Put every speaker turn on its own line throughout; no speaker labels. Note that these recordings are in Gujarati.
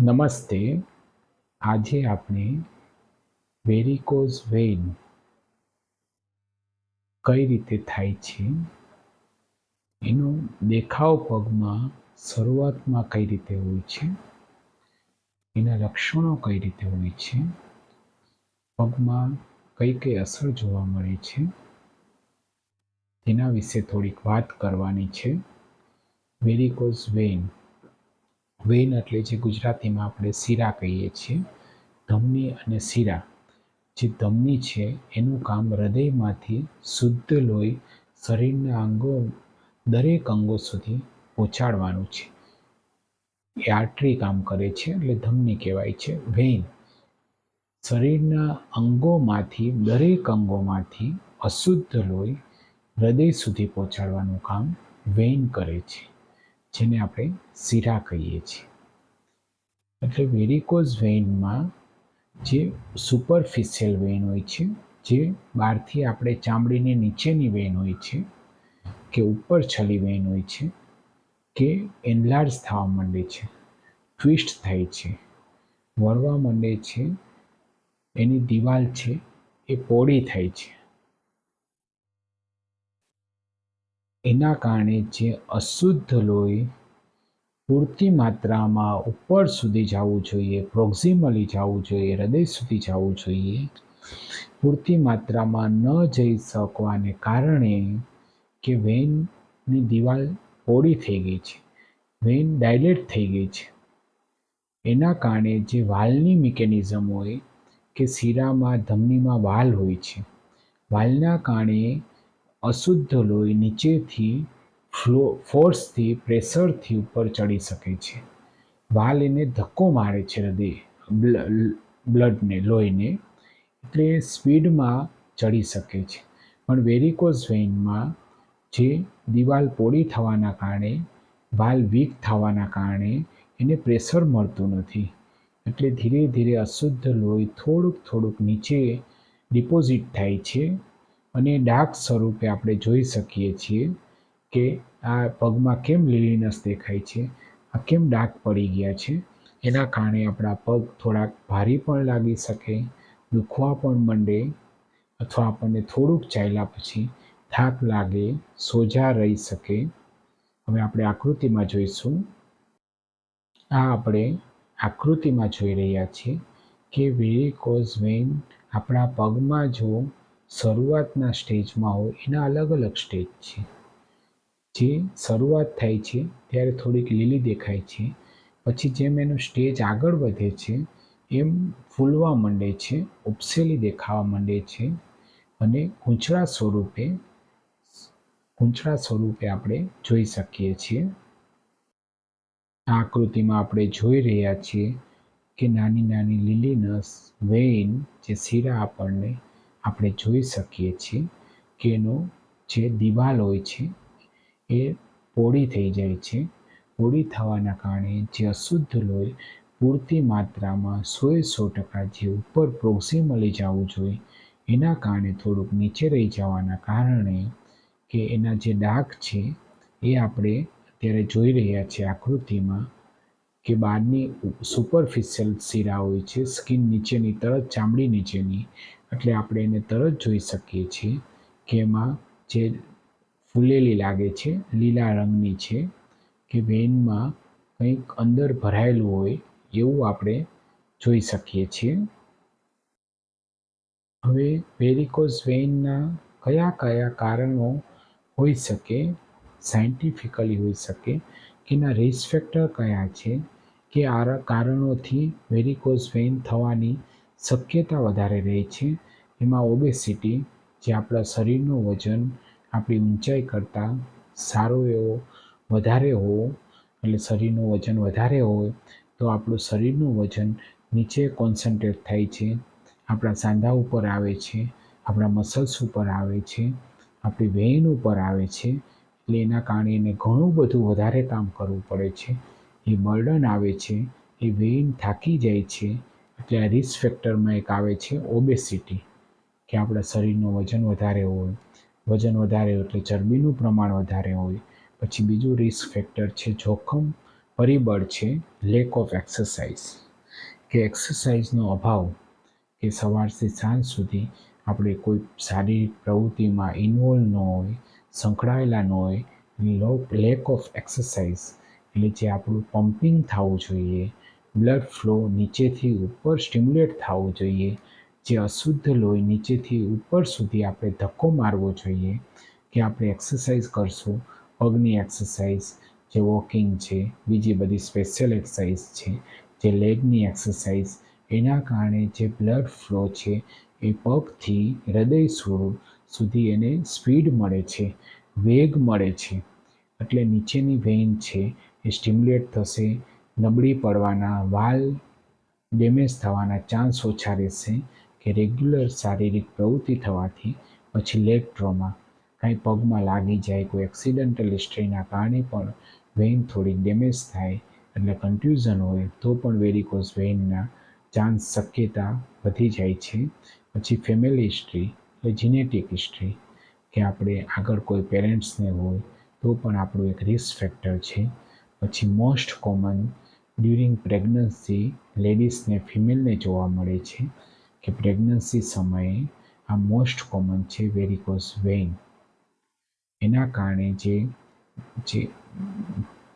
નમસ્તે. આજે આપણે વેરિકોઝ વેઇન કઈ રીતે થાય છે? એનો દેખાવ પગમાં શરૂઆતમાં કઈ રીતે હોય છે? એના લક્ષણો કઈ રીતે હોય છે? પગમાં કઈ કઈ અસર જોવા મળે છે? તેના વિશે થોડીક વાત કરવાની છે. વેરિકોઝ વેઇન વેઇન એટલે જે ગુજરાતીમાં આપણે શીરા કહીએ છીએ, ધમની અને શીરા જે ધમની છે, એનું કામ હૃદયમાંથી શુદ્ધ લોહી શરીરના અંગો, દરેક અંગો સુધી પહોંચાડવાનું છે. એ આર્ટરી કામ કરે છે, એટલે ધમની કહેવાય છે. વેઇન શરીરના અંગોમાંથી, દરેક અંગોમાંથી અશુદ્ધ લોહી હૃદય સુધી પહોંચાડવાનું કામ વેઇન કરે છે. જેને આપણે શીરા કહીએ છીએ. એટલે વેરિકોઝ વેઇનમાં જે સુપરફિશિયલ વેઇન હોય છે, જે બહારથી આપણે ચામડીની નીચેની વેઇન હોય છે, કે ઉપર છલી વેઇન હોય છે, કે એનલાર્જ થવા માંડે છે ટ્વિસ્ટ થાય છે, વળવા માંડે છે, એની દિવાલ છે એ પોળી થાય છે. એના કારણે જે અશુદ્ધ લોહી પૂરતી માત્રામાં ઉપર સુધી જવું જોઈએ પ્રોક્ઝિમલી જવું જોઈએ, હૃદય સુધી જવું જોઈએ, પૂરતી માત્રામાં ન જઈ શકવાને કારણે કે વેનની દિવાલ પોળી થઈ ગઈ છે, વેન ડાયલેટ થઈ ગઈ છે. એના કારણે જે વાલની મિકેનિઝમ હોય કે શીરામાં, ધમનીમાં વાલ હોય છે, વાલના કારણે અશુદ્ધ લોહી નીચેથી ફ્લો, ફોર્સથી, પ્રેશરથી ઉપર ચડી શકે છે. વાલ એને ધક્કો મારે છે હૃદય બ્લડને, લોહીને. એટલે સ્પીડમાં ચડી શકે છે. પણ વેરિકોઝ વેઇનમાં જે દિવાલ પોળી થવાના કારણે, વાલ વીક થવાના કારણે એને પ્રેશર મળતું નથી. એટલે ધીરે ધીરે અશુદ્ધ લોહી થોડુંક થોડુંક નીચે ડિપોઝિટ થાય છે. અને ડાર્ક સ્વરૂપે આપણે જોઈ શકીએ છીએ કે આ પગમાં કેમ લીલીનસ દેખાય છે, આ કેમ ડાઘ પડી ગયા છે, એના કારણે આપણા પગ થોડાક ભારી પણ લાગી શકે, દુખવા પણ માંડે, અથવા આપણને થોડુંક ચાલ્યા પછી થાક લાગે, સોજા રહી શકે. હવે આપણે આકૃતિમાં જોઈશું. આ આપણે આકૃતિમાં જોઈ રહ્યા છીએ કે વેરિકોઝ વેન આપણા પગમાં જો શરૂઆતના સ્ટેજમાં હોય, એના અલગ અલગ સ્ટેજ છે. જે શરૂઆત થાય છે, ત્યારે થોડીક લીલી દેખાય છે. પછી જેમ એનું સ્ટેજ આગળ વધે છે, એમ ફૂલવા માંડે છે, ઉપસેલી દેખાવા માંડે છે. અને ગૂંચળા સ્વરૂપે ગૂંચળા સ્વરૂપે આપણે જોઈ શકીએ છીએ. આ આકૃતિમાં આપણે જોઈ રહ્યા છીએ કે નાની નાની લીલી નસ વેઇન જે શીરા આપણને આપણે જોઈ શકીએ છીએ કે એનો જે દિવાલ હોય છે, એ પોળી થઈ જાય છે. પોળી થવાના કારણે જે અશુદ્ધ લોહી પૂરતી માત્રામાં સોએ સો ટકા જે ઉપર પ્રોક્સિમલી જવું જોઈએ, એના કારણે થોડુંક નીચે રહી જવાના કારણે કે એના જે ડાઘ છે, એ આપણે અત્યારે જોઈ રહ્યા છીએ આકૃતિમાં કે બહારની સુપરફિશિયલ શીરા હોય છે, સ્કિન નીચેની તરત ચામડી નીચેની એટલે આપણે એને તરત જોઈ શકીએ છીએ કે એમાં જે ફૂલેલી લાગે છે, લીલા રંગની છે, કે વેનમાં કંઈક અંદર ભરાયેલું હોય એવું આપણે જોઈ શકીએ છીએ. હવે વેરિકોઝ વેઇનના કયા કયા કારણો હોઈ શકે, સાયન્ટિફિકલી હોઈ શકે કે એના રિસ્ક કયા છે, કે આ કારણોથી વેરિકોઝ વેઇન થવાની શક્યતા વધારે રહે છે એમાં ઓબેસિટી જે આપણા શરીરનું વજન આપણી ઊંચાઈ કરતાં સારો એવો વધારે હોવો, એટલે શરીરનું વજન વધારે હોય, તો આપણું શરીરનું વજન નીચે કોન્સન્ટ્રેટ થાય છે, આપણા સાંધા ઉપર આવે છે, આપણા મસલ્સ ઉપર આવે છે, આપણી વેઇન ઉપર આવે છે, એટલે એના કારણે એને ઘણું બધું વધારે કામ કરવું પડે છે. એ બર્ડન આવે છે, એ વેઇન થાકી જાય છે, એટલે આ રિસ્ક ફેક્ટરમાં એક આવે છે ઓબેસિટી કે આપણા શરીરનું વજન વધારે હોય, વજન વધારે એટલે ચરબીનું પ્રમાણ વધારે હોય. પછી બીજું રિસ્ક ફેક્ટર છે જોખમ, પરિબળ છે લેક ઓફ એક્સરસાઇઝ કે એક્સરસાઇઝનો અભાવ કે સવારથી સાંજ સુધી આપણે કોઈ શારીરિક પ્રવૃત્તિમાં ઇન્વોલ્વ ન હોય, સંકળાયેલા ન હોય લો લેક ઓફ એક્સરસાઇઝ એટલે જે આપણું પમ્પિંગ થવું જોઈએ બ્લડ ફ્લો નીચેથી ઉપર સ્ટિમ્યુલેટ થવું જોઈએ જે અશુદ્ધ લોહી નીચેથી ઉપર સુધી આપણે ધક્કો મારવો જોઈએ કે આપણે એક્સરસાઇઝ કરશું. પગની એક્સરસાઇઝ જે વોકિંગ છે, બીજી બધી સ્પેશિયલ એક્સરસાઇઝ છે, જે લેગની એક્સરસાઇઝ એના કારણે જે બ્લડ ફ્લો છે એ પગથી હૃદય સ્વરૂપ સુધી એને સ્પીડ મળે છે, વેગ મળે છે. એટલે નીચેની વેઇન છે એ સ્ટિમ્યુલેટ થશે, નબળી પડવાના વાલ ડેમેજ થવાના ચાન્સ ઓછા રહેશે કે રેગ્યુલર શારીરિક પ્રવૃત્તિ થવાથી પછી લેગ ટ્રોમા કાંઈ પગમાં લાગી જાય, કોઈ એક્સિડન્ટલ હિસ્ટ્રીના કારણે પણ વેઇન થોડી ડેમેજ થાય એટલે કન્ફ્યુઝન હોય તો પણ વેરિકોઝ વેઇનના ચાન્સ શક્યતા વધી જાય છે. પછી ફેમિલી હિસ્ટ્રી એટલે જીનેટિક હિસ્ટ્રી કે આપણે આગળ કોઈ પેરેન્ટ્સને હોય તો પણ આપણું એક રિસ્ક ફેક્ટર છે. પછી મોસ્ટ કોમન ડ્યુરિંગ પ્રેગ્નન્સી લેડીઝને ફિમેલને જોવા મળે છે. કે પ્રેગ્નન્સી સમયે આ મોસ્ટ કોમન છે વેરિકોઝ વેઇન એના કારણે જે જે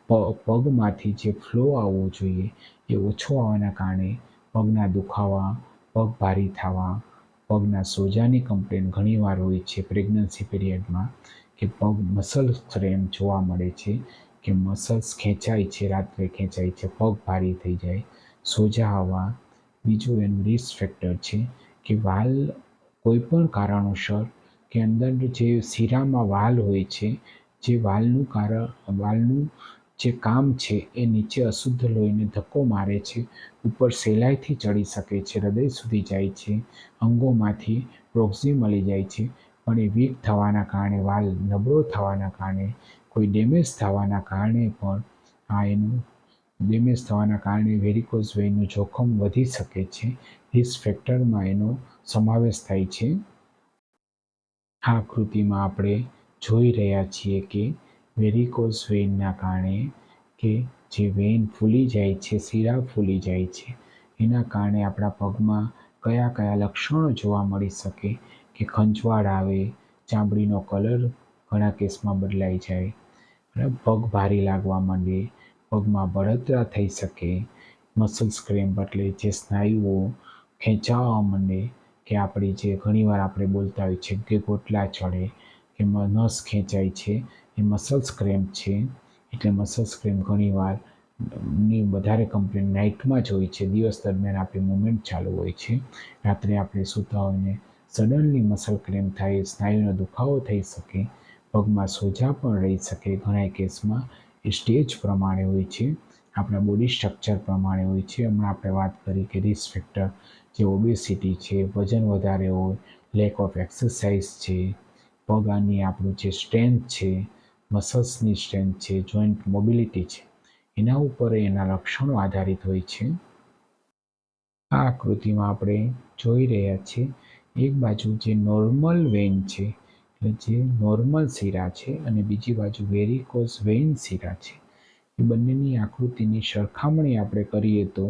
પગમાંથી જે ફ્લો આવવો જોઈએ એ ઓછો આવવાના કારણે પગના દુખાવા, પગ ભારી થવા, પગના સોજાની કમ્પ્લેન ઘણીવાર હોય છે પ્રેગ્નન્સી પીરિયડમાં કે પગ મસલ ક્રેમ જોવા મળે છે કે મસલ્સ ખેંચાય છે, રાત્રે ખેંચાય છે, પગ ભારી થઈ જાય, સોજા આવવા બીજું એનું રિસ્ક ફેક્ટર છે કે વાલ કોઈ પણ કારણોસર કે અંદર જે શીરામાં વાલ હોય છે, જે વાલનું કારણ વાલનું જે કામ છે એ નીચે અશુદ્ધ લોહીને ધક્કો મારે છે, ઉપર સહેલાઈથી ચડી શકે છે, હૃદય સુધી જાય છે, અંગોમાંથી પ્રોક્સિમલી જાય છે, પણ એ વીક થવાના કારણે, વાલ નબળો થવાના કારણે, કોઈ ડેમેજ થવાના કારણે પણ આ એનું ડેમેજ થવાના કારણે વેરિકોઝ વેઇનનું જોખમ વધી શકે છે. રિસ્ક ફેક્ટરમાં એનો સમાવેશ થાય છે. આ આકૃતિમાં આપણે જોઈ રહ્યા છીએ કે વેરિકોઝ વેઇનના કારણે કે જે વેઇન ફૂલી જાય છે, શીરા ફૂલી જાય છે, એના કારણે આપણા પગમાં કયા કયા લક્ષણો જોવા મળી શકે કે ખંજવાળ આવે, ચામડીનો કલર ઘણા કેસમાં બદલાઈ જાય પગ ભારી લાગવા માંડે પગમાં બળતરા થઈ શકે. મસલ્સ ક્રેમ્પ એટલે જે સ્નાયુઓ ખેંચાવા માંડે કે આપણી જે ઘણીવાર આપણે બોલતા હોય છે કે ગોટલા ચડે, કે નસ ખેંચાય છે, એ મસલ્સ ક્રેમ્પ છે. એટલે મસલ્સ ક્રેમ્પ ઘણીવારની વધારે કમ્પ્લેન નાઇટમાં જ હોય છે. દિવસ દરમિયાન આપણી મુવમેન્ટ ચાલુ હોય છે. રાત્રે આપણે સૂતા હોઈને સડનલી મસલ ક્રેમ્પ થાય, સ્નાયુનો દુખાવો થઈ શકે, પગમાં સોજા પણ રહી શકે ઘણા કેસમાં એ સ્ટેજ પ્રમાણે હોય છે. આપણા બોડી સ્ટ્રક્ચર પ્રમાણે હોય છે. હમણાં આપણે વાત કરી કે રિસ્ક ફેક્ટર જે ઓબેસિટી છે, વજન વધારે હોય લેક ઓફ એક્સરસાઇઝ છે પગાની આપણું જે સ્ટ્રેન્થ છે મસલ્સની સ્ટ્રેન્થ છે જોઈન્ટ મોબિલિટી છે, એના ઉપર એના લક્ષણો આધારિત હોય છે. આ આકૃતિમાં આપણે જોઈ રહ્યા છીએ. એક બાજુ જે નોર્મલ વેન છે જે નોર્મલ શીરા છે અને બીજી બાજુ વેરિકોઝ વેઇન શીરા છે, એ બંનેની આકૃતિની સરખામણી આપણે કરીએ તો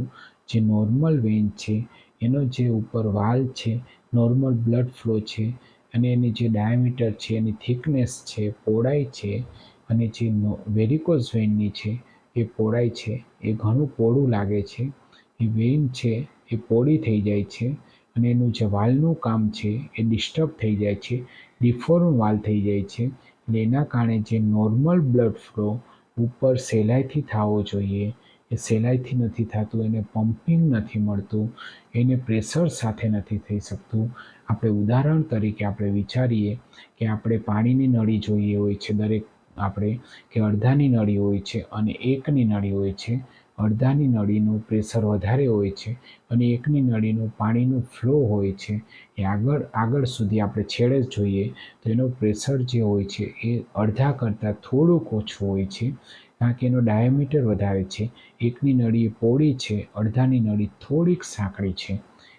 જે નોર્મલ વેઇન છે, એનો જે ઉપર વાલ છે નોર્મલ બ્લડ ફ્લો છે, અને એની જે ડાયામીટર છે, એની થિકનેસ છે, પહોળાઈ છે, અને જે વેરિકોઝ વેઇનની છે, એ પહોળાઈ છે, એ ઘણું પહોળું લાગે છે, એ વેઇન છે, એ પહોળી થઈ જાય છે, અને એનું જે વાલનું કામ છે, એ ડિસ્ટર્બ થઈ જાય છે ડિફોર્મ વાલ થઈ જાય છે એટલે એના કારણે જે નોર્મલ બ્લડ ફ્લો ઉપર સહેલાઈથી થવો જોઈએ, એ સહેલાઈથી નથી થતું, એને પમ્પિંગ નથી મળતું, એને પ્રેશર સાથે નથી થઈ શકતું. આપણે ઉદાહરણ તરીકે આપણે વિચારીએ કે આપણે પાણીની નળી જોઈએ હોય છે, દરેક આપણે કે અડધાની નળી હોય છે અને એકની નળી હોય છે. અડધાની નળીનું પ્રેશર વધારે હોય છે અને એકની નળીનું પાણીનું ફ્લો હોય છે, એ આગળ આગળ સુધી આપણે છેડે જ જોઈએ, તો એનો પ્રેશર જે હોય છે, એ અડધા કરતાં થોડુંક ઓછું હોય છે, કારણ કે એનો ડાયામીટર વધારે છે, એકની નળી પોળી છે, અડધાની નળી થોડીક સાંકડી છે,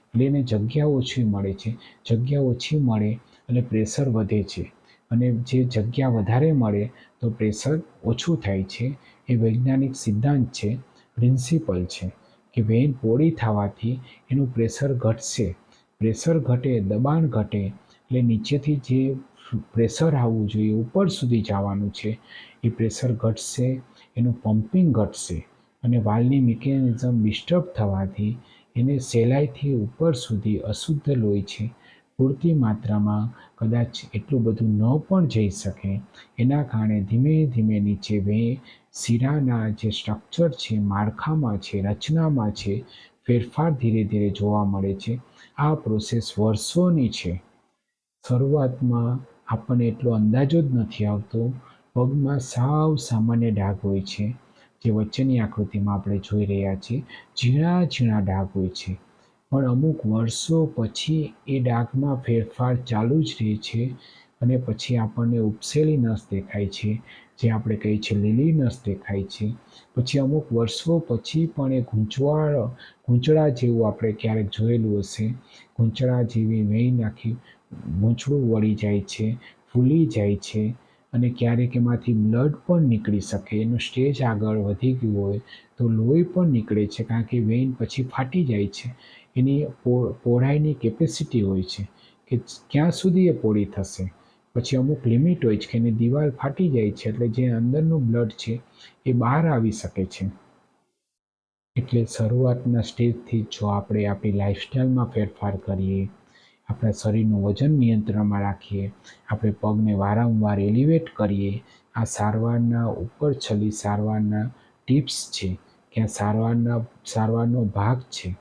એટલે એને જગ્યા ઓછી મળે છે, જગ્યા ઓછી મળે એટલે પ્રેશર વધે છે, અને જે જગ્યા વધારે મળે તો પ્રેશર ઓછું થાય છે, એ વૈજ્ઞાનિક સિદ્ધાંત છે પ્રિન્સિપલ છે કે વેઇન પોળી થવાથી એનું પ્રેશર ઘટશે. પ્રેશર ઘટે, દબાણ ઘટે એટલે નીચેથી જે પ્રેશર આવવું જોઈએ, ઉપર સુધી જવાનું છે, એ પ્રેશર ઘટશે, એનું પમ્પિંગ ઘટશે અને વાલની મિકેનિઝમ ડિસ્ટર્બ થવાથી એને સહેલાઈથી ઉપર સુધી અશુદ્ધ લોહી છે. પૂરતી માત્રામાં કદાચ એટલું બધું ન પણ જઈ શકે, એના કારણે ધીમે ધીમે નીચે વે, શિરાના જે સ્ટ્રક્ચર છે, માળખામાં છે, રચનામાં છે, ફેરફાર ધીરે ધીરે જોવા મળે છે. આ પ્રોસેસ વર્ષોની છે. શરૂઆતમાં આપણને એટલો અંદાજો જ નથી આવતો. પગમાં સાવ સામાન્ય ડાઘ હોય છે. જે વચ્ચેની આકૃતિમાં આપણે જોઈ રહ્યા છીએ, ઝીણા ઝીણા ડાઘ હોય છે. પણ અમુક વર્ષો પછી એ ડાઘમાં ફેરફાર ચાલુ જ રહે છે અને પછી આપણને ઉપસેલી નસ દેખાય છે, જે આપણે કહીએ છીએ લીલી નસ દેખાય છે. પછી અમુક વર્ષો પછી પણ એ ગૂંચવાળ ગૂંચળા જેવું આપણે ક્યારેક જોયેલું હશે. ગૂંચળા જેવી વેઈ નાખી ગૂંચળું વળી જાય છે, ફૂલી જાય છે અને ક્યારેક એમાંથી બ્લડ પણ નીકળી શકે. એનું સ્ટેજ આગળ વધી ગયું હોય તો લોહી પણ નીકળે છે, કારણ કે વેઇન પછી ફાટી જાય છે. એની પહોળાઈની કેપેસિટી હોય છે કે ક્યાં સુધી એ પહોળી થશે. પછી અમુક લિમિટ હોય છે કે એની દિવાલ ફાટી જાય છે એટલે જે અંદરનું બ્લડ છે એ બહાર આવી શકે છે. એટલે શરૂઆતના સ્ટેજથી જો આપણે આપણી લાઇફસ્ટાઈલમાં ફેરફાર કરીએ, આપણા શરીરનું વજન નિયંત્રણમાં રાખીએ, આપણે પગને વારંવાર એલિવેટ કરીએ, આ સારવારના ઉપર છલી સારવારના ટિપ્સ છે કે આ સારવારના, સારવારનો ભાગ છે.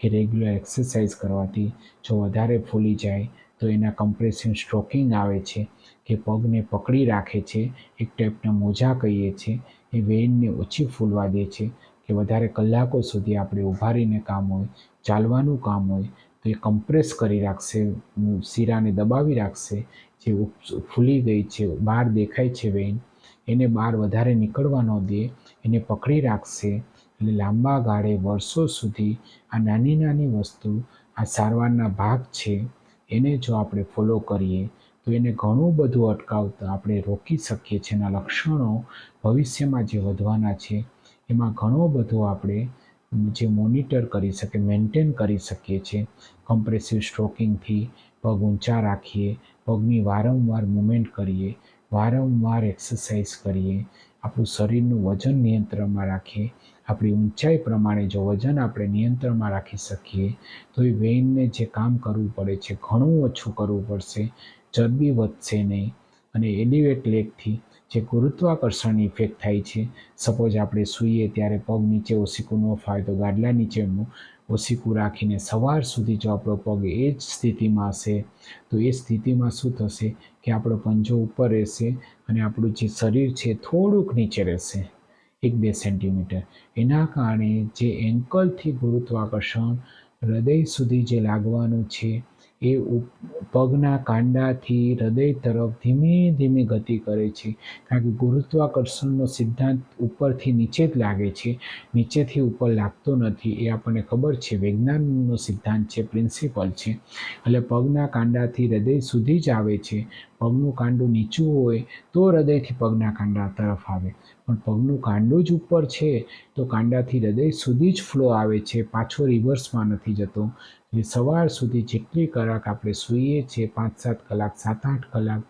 કે રેગ્યુલર એક્સરસાઇઝ કરવાથી જો વધારે ફૂલી જાય તો એના કમ્પ્રેસિવ સ્ટ્રોકિંગ આવે છે, કે પગને પકડી રાખે છે, એક ટાઈપના મોજા કહીએ છીએ એ વેઇનને ઓછી ફૂલવા દે છે, કે વધારે કલાકો સુધી આપણે ઊભા રહીને કામ હોય, ચાલવાનું કામ હોય, તો એ કમ્પ્રેસ કરી રાખશે, શીરાને દબાવી રાખશે, જે ફૂલી ગઈ છે, બહાર દેખાય છે વેઇન એને બહાર વધારે નીકળવા ન દે, એને પકડી રાખશે એટલે લાંબા ગાળે વર્ષો સુધી આ નાની નાની વસ્તુ, આ સારવારના ભાગ છે, એને જો આપણે ફોલો કરીએ, તો એને ઘણું બધું અટકાવતા આપણે રોકી શકીએ છીએ એના લક્ષણો ભવિષ્યમાં જે વધવાના છે, એમાં ઘણો બધો આપણે જે મોનિટર કરી શકીએ મેન્ટેન કરી શકીએ છીએ. કમ્પ્રેસિવ સ્ટ્રોકિંગથી પગ ઊંચા રાખીએ, પગની વારંવાર મુમેન્ટ કરીએ, વારંવાર એક્સરસાઇઝ કરીએ, આપણું શરીરનું વજન નિયંત્રણમાં રાખીએ આપણી ઊંચાઈ પ્રમાણે જો વજન આપણે નિયંત્રણમાં રાખી શકીએ, તો એ વેઇનને જે કામ કરવું પડે છે, ઘણું ઓછું કરવું પડશે, ચરબી વધશે નહીં અને એલિવેટ લેગથી જે ગુરુત્વાકર્ષણની ઇફેક્ટ થાય છે, સપોઝ આપણે સૂઈએ ત્યારે પગ નીચે ઓશીકું ન ફાવે તો ગાડલા નીચેનું ઓશીકું રાખીને સવાર સુધી જો આપણો પગ એ જ સ્થિતિમાં હશે, તો એ સ્થિતિમાં શું થશે કે આપણો પંજો ઉપર રહેશે અને આપણું જે શરીર છે થોડુંક નીચે રહેશે. એક બે સેન્ટીમીટર. એના કારણે જે એન્કલથી ગુરુત્વાકર્ષણ હૃદય સુધી જે લાગવાનું છે એ પગના કાંડાથી હૃદય તરફ ધીમે ધીમે ગતિ કરે છે. કારણ કે ગુરુત્વાકર્ષણનો સિદ્ધાંત ઉપરથી નીચે જ લાગે છે. નીચેથી ઉપર લાગતો નથી. એ આપણને ખબર છે. વિજ્ઞાનનો સિદ્ધાંત છે. પ્રિન્સિપલ છે. એટલે પગના કાંડાથી હૃદય સુધી જ આવે છે. પગનું કાંડું નીચું હોય તો હૃદયથી પગના કાંડા તરફ આવે. પણ પગનું કાંડું જ ઉપર છે તો કાંડાથી હૃદય સુધી જ ફ્લો આવે છે. પાછો રિવર્સમાં નથી જતો. એટલે સવાર સુધી જેટલી કલાક આપણે સૂઈએ છીએ, પાંચ સાત કલાક, સાત આઠ કલાક,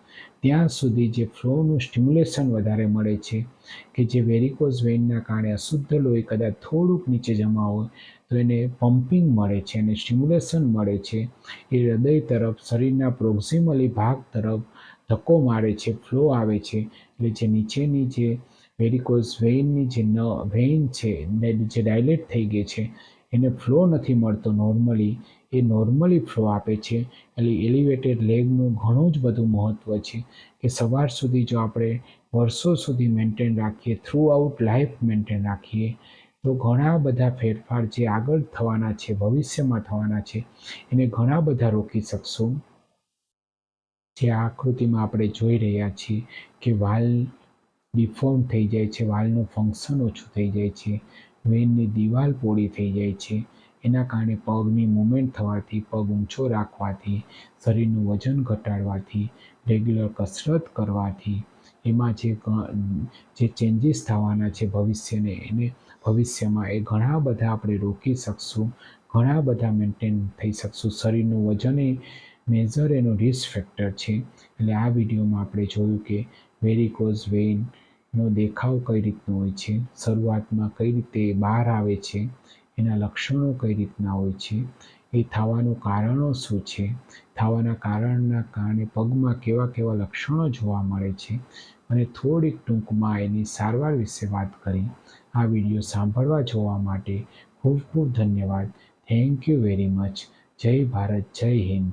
ત્યાં સુધી જે ફ્લોનું સ્ટિમ્યુલેશન વધારે મળે છે કે જે વેરિકોઝ વેઇનના કારણે અશુદ્ધ લોહી કદાચ થોડુંક નીચે જમા હોય, તો એને પમ્પિંગ મળે છે અને સ્ટિમ્યુલેશન મળે છે. એ હૃદય તરફ, શરીરના પ્રોક્સિમલી ભાગ તરફ ધક્કો મારે છે, ફ્લો આવે છે. એટલે જે નીચેની જે વેરિકોઝ વેઇનની જે ન વેઇન છે જે ડાયલેટ થઈ ગઈ છે એને ફ્લો નથી મળતો નોર્મલી એ નોર્મલી ફ્લો આપે છે. એટલે એલિવેટેડ લેગનું ઘણું જ બધું મહત્ત્વ છે કે સવાર સુધી જો આપણે વર્ષો સુધી મેન્ટેન રાખીએ થ્રુ આઉટ લાઈફ મેન્ટેન રાખીએ, તો ઘણા બધા ફેરફાર જે આગળ થવાના છે, ભવિષ્યમાં થવાના છે, એને ઘણા બધા રોકી શકશું. જે આ આકૃતિમાં આપણે જોઈ રહ્યા છીએ કે વાલ ડિફોર્મ થઈ જાય છે, વાલનું ફંક્શન ઓછું થઈ જાય છે. વેનની દિવાલ પોળી થઈ જાય છે. એના કારણે પગની મૂવમેન્ટ થવાથી પગ ઊંચો રાખવાથી, શરીરનું વજન ઘટાડવાથી, રેગ્યુલર કસરત કરવાથી, એમાં જે જે ચેન્જીસ થવાના છે ભવિષ્યને, એને ભવિષ્યમાં એ ઘણા બધા આપણે રોકી શકશું, ઘણા બધા મેન્ટેન થઈ શકશું. શરીરનું વજન એ મેજર એનો રિસ્ક ફેક્ટર છે. એટલે આ વિડીયોમાં આપણે જોયું કે વેરિકોઝ વેઇનનો દેખાવ કઈ રીતનો હોય છે? શરૂઆતમાં કઈ રીતે બહાર આવે છે? એના લક્ષણો કઈ રીતના હોય છે? એ થવાનું કારણો શું છે? થવાના કારણના કારણે પગમાં કેવા કેવા લક્ષણો જોવા મળે છે? અને થોડીક ટૂંકમાં એની સારવાર વિશે વાત કરી. આ વીડિયો સાંભળવા જોવા માટે ખૂબ ખૂબ ધન્યવાદ. થેન્ક યુ વેરી મચ જય ભારત, જય હિન્દ.